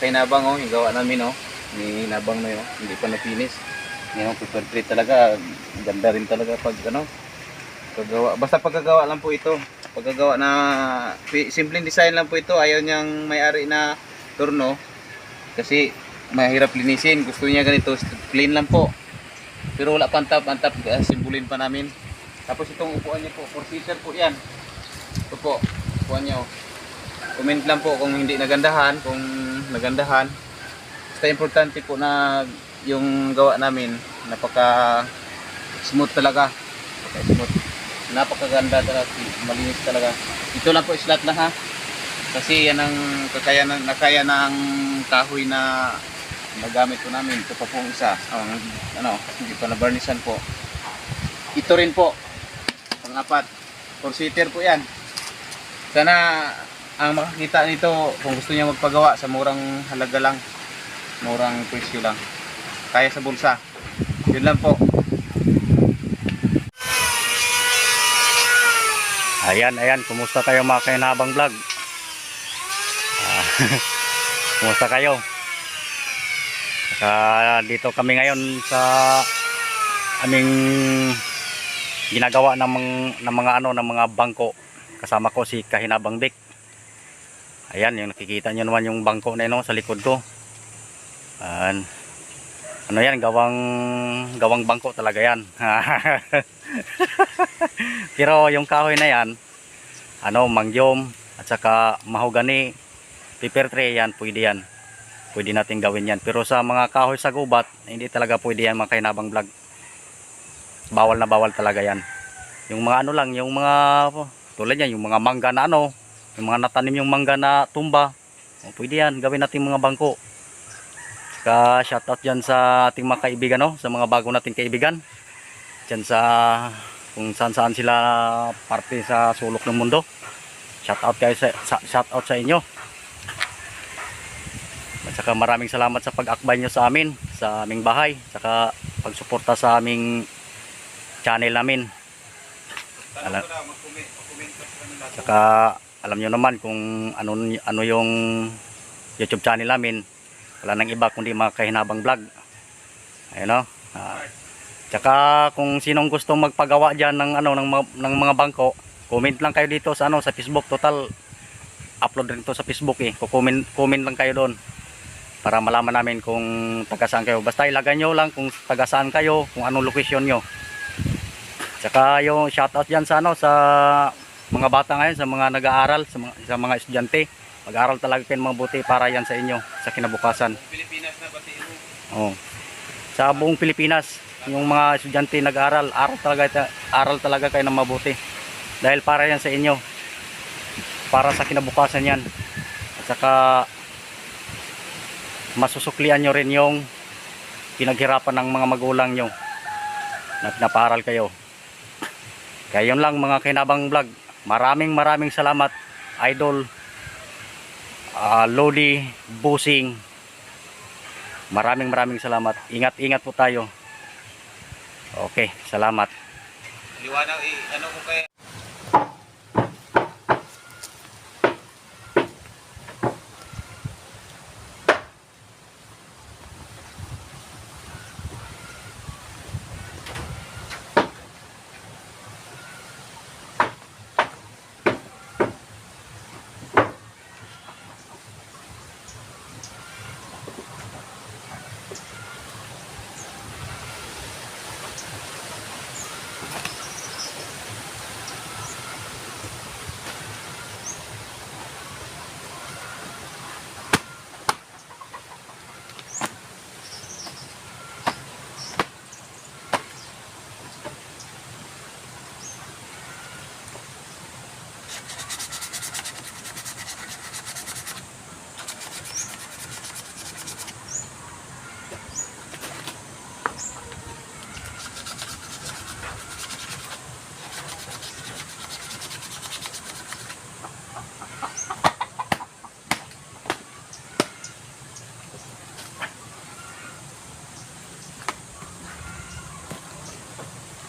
kainabang oh, yung gawa namin oh. Ni nabang na yun, hindi pa na-finish. Ngayon, paper tray talaga, ganda rin talaga pag ano, paggawa. Basta pagkagawa lang po ito. Pagkagawa na, simpleng design lang po ito. Ayaw niyang may-ari na turno. Kasi mahirap linisin. Gusto niya ganito, clean lang po. Pero wala pang tap, ang tap, ah, simbulin pa namin. Tapos itong upuan niya po, four seater po yan. Ito po, upuan niya. oh. Comment lang po kung hindi nagandahan, kung nagandahan. Basta importante po na yung gawa namin, napaka smooth talaga. Napaka smooth. Napakaganda talaga, malinis talaga. Ito lang po islat na ha. Kasi yan ang kakaya ng nakaya ng kahoy na nagamit po namin. Ito pa pong isa. Ang ano, hindi pa na-varnishan po. Ito rin po. Pang-apat. Four seater po yan. Sana ang makakita nito kung gusto niya magpagawa sa murang halaga lang. Murang presyo lang. Kaya sa bulsa. Yun lang po. Ayan, ayan. Kumusta kayo mga kainabang vlog? Ah, kumusta kayo? Saka dito kami ngayon sa aming ginagawa ng, ng mga ano ng mga bangko. Kasama ko si Kahinabang Vic. Ayan, yung nakikita nyo naman yung bangko na yun no, sa likod ko. Ayan. Ano yan, gawang gawang bangko talaga yan. Pero yung kahoy na yan, ano, mangyom, at saka mahogani, paper tray yan, pwede yan. Pwede natin gawin yan. Pero sa mga kahoy sa gubat, hindi talaga pwede yan mga kainabang vlog. Bawal na bawal talaga yan. Yung mga ano lang, yung mga, tulad yan, yung mga mangga na ano, yung mga natanim yung mangga na tumba, o, pwede yan, gawin natin mga bangko. Saka shoutout dyan sa ating mga kaibigan, no? sa mga bago nating kaibigan. Dyan sa kung saan saan sila parte sa sulok ng mundo. Shout out kayo sa, sa shout out sa inyo. At saka maraming salamat sa pag-akbay nyo sa amin, sa aming bahay, saka pagsuporta sa aming channel namin. Alam, saka alam nyo naman kung ano, ano yung YouTube channel namin. Wala nang iba kundi mga kahinabang vlog. Ayun o. Ah, Tsaka kung sinong gusto magpagawa diyan ng ano ng mga, ng mga bangko, comment lang kayo dito sa ano sa Facebook. Total upload rin to sa Facebook eh. Ko-comment comment lang kayo doon para malaman namin kung taga saan kayo. Basta ilagay nyo lang kung taga saan kayo, kung anong location nyo. Tsaka yung shoutout diyan sa ano sa mga bata ngayon, sa mga nag-aaral, sa mga, sa mga estudyante. Mag-aaral talaga kayo mabuti para yan sa inyo sa kinabukasan. Pilipinas na mo. Oh. Sa buong Pilipinas, yung mga estudyante nag-aral, aral talaga aral talaga kayo ng mabuti. Dahil para yan sa inyo. Para sa kinabukasan yan. At saka masusuklian nyo rin yung pinaghirapan ng mga magulang nyo na pinaparal kayo. Kaya yun lang mga kinabang vlog. Maraming maraming salamat idol ah, Lodi Busing Maraming maraming salamat. Ingat-ingat po tayo. Okay, salamat. Liwanag, ano ko kaya?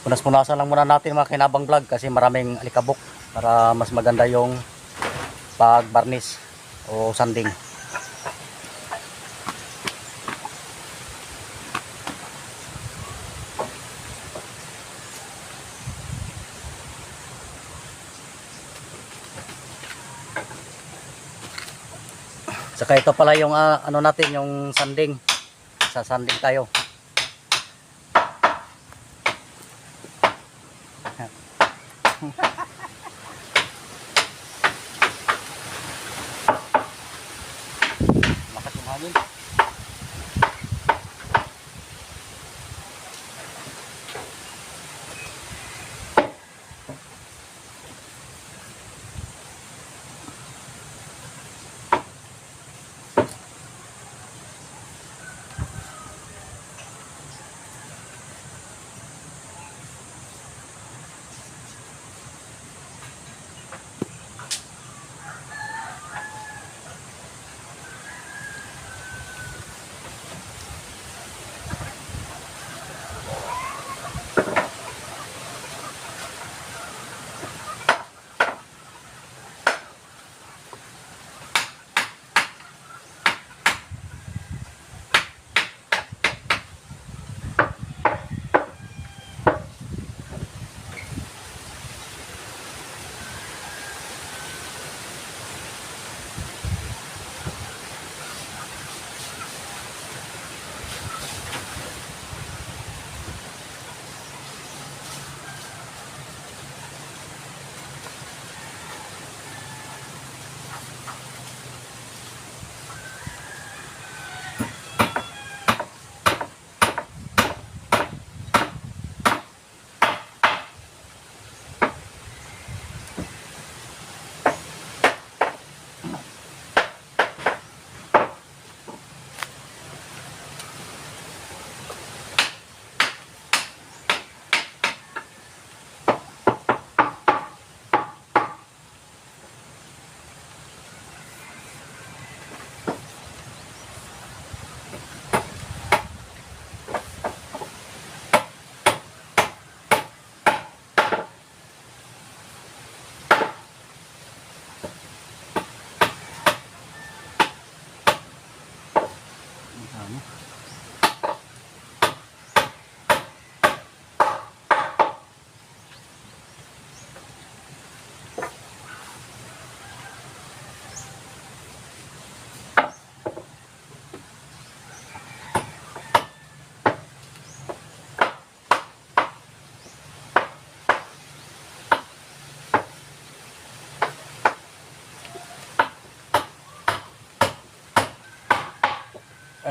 punas-punasan lang muna natin mga kinabang vlog kasi maraming alikabok para mas maganda yung pagbarnis o sanding Saka ito pala yung uh, ano natin yung sanding. Sa sanding tayo.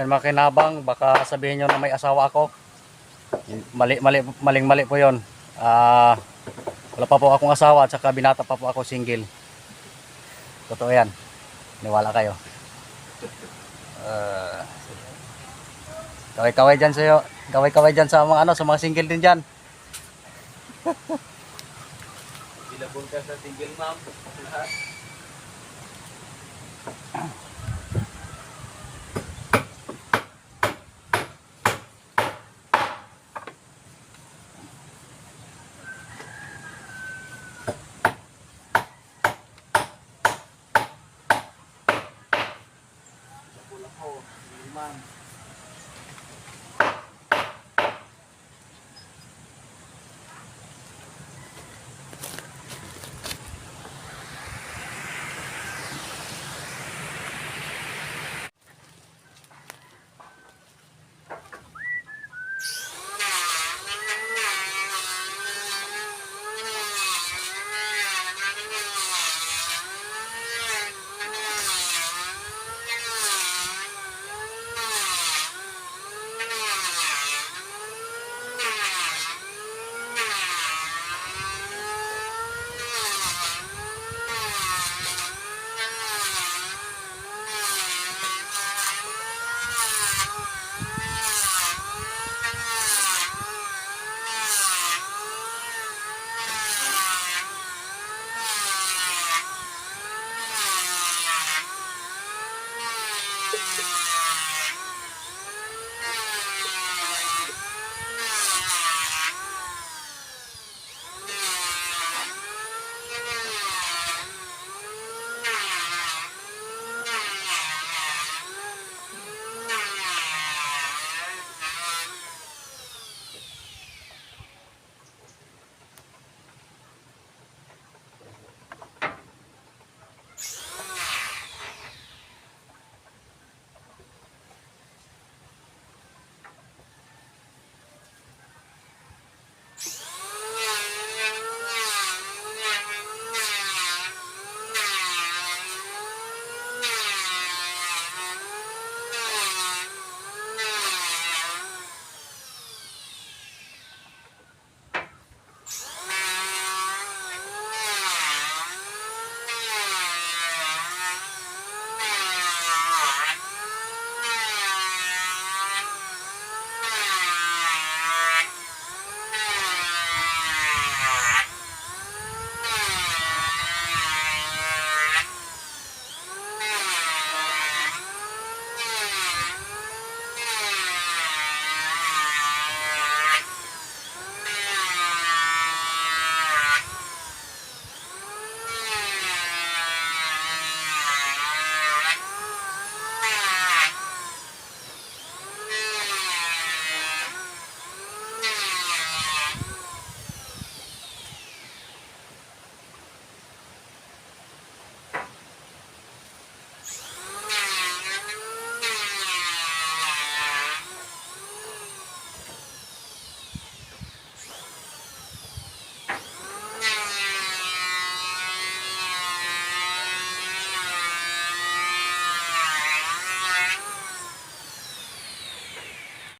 Ayun mga kinabang, baka sabihin nyo na may asawa ako. Mali, mali, maling mali po yon. Ah, wala pa po akong asawa at saka binata pa po ako single. Totoo yan. Niwala kayo. Uh, kaway-kaway dyan sa'yo. Kaway-kaway dyan sa mga ano, sa mga single din dyan. Ilabon ka sa single mom. Lahat.